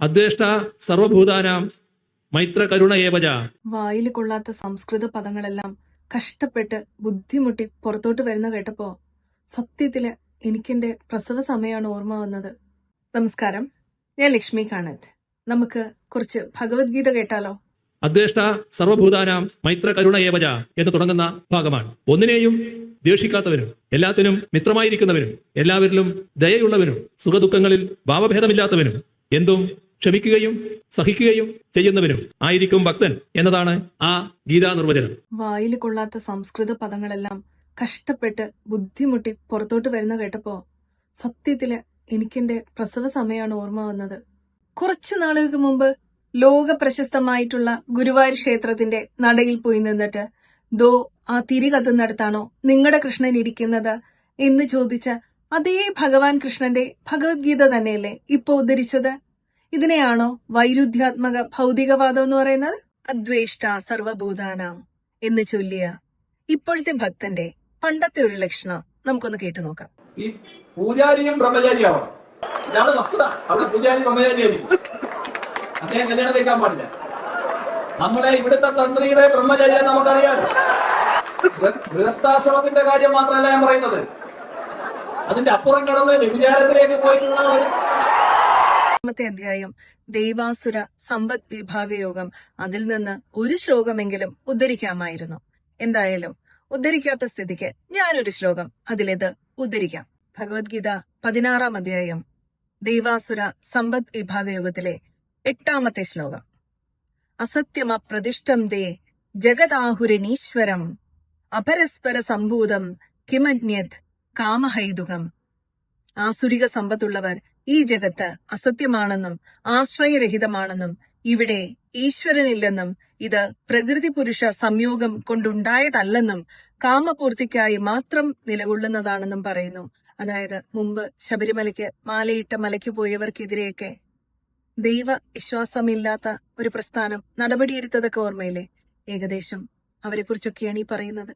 അദ്വേഷ്ട സർവഭൂതാനാം മൈത്ര കരുണ ഏവജ. വായിൽ കൊള്ളാത്ത സംസ്കൃത പദങ്ങളെല്ലാം കഷ്ടപ്പെട്ട് ബുദ്ധിമുട്ടി പുറത്തോട്ട് വരുന്ന കേട്ടപ്പോ സത്യത്തിൽ എനിക്കെന്റെ പ്രസവ സമയമാണ് ഓർമ്മ വന്നത്. നമസ്കാരം. ഞാൻ ലക്ഷ്മി കാണത്ത്. നമുക്ക് കുറച്ച് ഭഗവത്ഗീത കേട്ടാലോ? അദ്വേഷ്ട സർവഭൂതാനാം മൈത്ര കരുണ ഏവജ എന്ന് തുടങ്ങുന്ന ഭാഗമാണ്. ഒന്നിനെയും ദ്വേഷിക്കാത്തവരും എല്ലാത്തിനും മിത്രമായിരിക്കുന്നവരും എല്ലാവരിലും ദയയുള്ളവരും സുഖദുഃഖങ്ങളിൽ ഭാവഭേദമില്ലാത്തവനും എന്തും ക്ഷമിക്കുകയും സഹിക്കുകയും ചെയ്യുന്നവനും ആയിരിക്കും ഭക്തൻ എന്നതാണ് ആ ഗീതാ നിർവചനം വായിൽ കൊള്ളാത്ത സംസ്കൃത പദങ്ങളെല്ലാം കഷ്ടപ്പെട്ട് ബുദ്ധിമുട്ടി പുറത്തോട്ട് വരുന്ന കേട്ടപ്പോ സത്യത്തിൽ എനിക്കെന്റെ പ്രസവ സമയമാണ് ഓർമ്മ വന്നത്. കുറച്ചു നാളുകൾക്ക് മുമ്പ് ലോക പ്രശസ്തമായിട്ടുള്ള ഗുരുവായൂർ ക്ഷേത്രത്തിന്റെ നടയിൽ പോയി നിന്നിട്ട് ദോ ആ തിരി കത്തുന്നിടത്താണോ നിങ്ങളുടെ കൃഷ്ണൻ ഇരിക്കുന്നത്? എന്ന് ചോദിച്ച അതേ ഭഗവാൻ കൃഷ്ണന്റെ ഭഗവത്ഗീത തന്നെയല്ലേ ഇപ്പൊ ഉദ്ധരിച്ചത്? ഇതിനെയാണോ വൈരുദ്ധ്യാത്മക ഭൗതികവാദം എന്ന് പറയുന്നത്? അദ്വേഷ്ട സർവഭൂതാനാം എന്ന് ചൊല്ലിയ ഇപ്പോഴത്തെ ഭക്തന്റെ പണ്ടത്തെ ഒരു ലക്ഷണം നമുക്കൊന്ന് കേട്ടു നോക്കാം. ഈ പൂജാരിയും ബ്രഹ്മചാരിയാവണം ഇതാണ് വസ്തുത. പൂജാരി ബ്രഹ്മചാരിയായിരിക്കും. നമ്മുടെ ഇവിടുത്തെ തന്ത്രിയുടെ ബ്രഹ്മചര്യം നമുക്കറിയാം. ഗൃഹസ്ഥാശ്രമത്തിന്റെ കാര്യം മാത്രമല്ല ഞാൻ പറയുന്നത്. അതിന്റെ അപ്പുറം കടന്ന് വ്യഭിചാരത്തിലേക്ക് പോയിട്ടുള്ള ഒരു രണ്ടാമത്തെ അധ്യായം ദൈവാസുര സമ്പദ് വിഭാഗ യോഗം അതിൽ നിന്ന് ഒരു ശ്ലോകമെങ്കിലും ഉദ്ധരിക്കാമായിരുന്നു. എന്തായാലും ഉദ്ധരിക്കാത്ത സ്ഥിതിക്ക് ഞാനൊരു ശ്ലോകം. അതിലേത് ഉദ്ധരിക്കാം. ഭഗവത്ഗീത പതിനാറാം അധ്യായം ദൈവാസുര സമ്പദ് വിഭാഗ യോഗത്തിലെ എട്ടാമത്തെ ശ്ലോകം. അസത്യമ പ്രതിഷ്ഠം ദേ ജഗദാഹുരനീശ്വരം അപരസ്പര സംഭൂതം കിമന്യത് കാമഹൈതുകം. ആസുരിക സമ്പത്തുള്ളവർ ഈ ജഗത്ത് അസത്യമാണെന്നും ആശ്രയരഹിതമാണെന്നും ഇവിടെ ഈശ്വരനില്ലെന്നും ഇത് പ്രകൃതി പുരുഷ സംയോഗം കൊണ്ടുണ്ടായതല്ലെന്നും കാമപൂർത്തിക്കായി മാത്രം നിലകൊള്ളുന്നതാണെന്നും പറയുന്നു. അതായത് മുമ്പ് ശബരിമലയ്ക്ക് മാലയിട്ട മലയ്ക്ക് പോയവർക്കെതിരെയൊക്കെ ദൈവ വിശ്വാസമില്ലാത്ത ഒരു പ്രസ്ഥാനം നടപടിയെടുത്തതൊക്കെ ഓർമ്മയില്ലേ? ഏകദേശം അവരെ കുറിച്ചൊക്കെയാണ് ഈ പറയുന്നത്.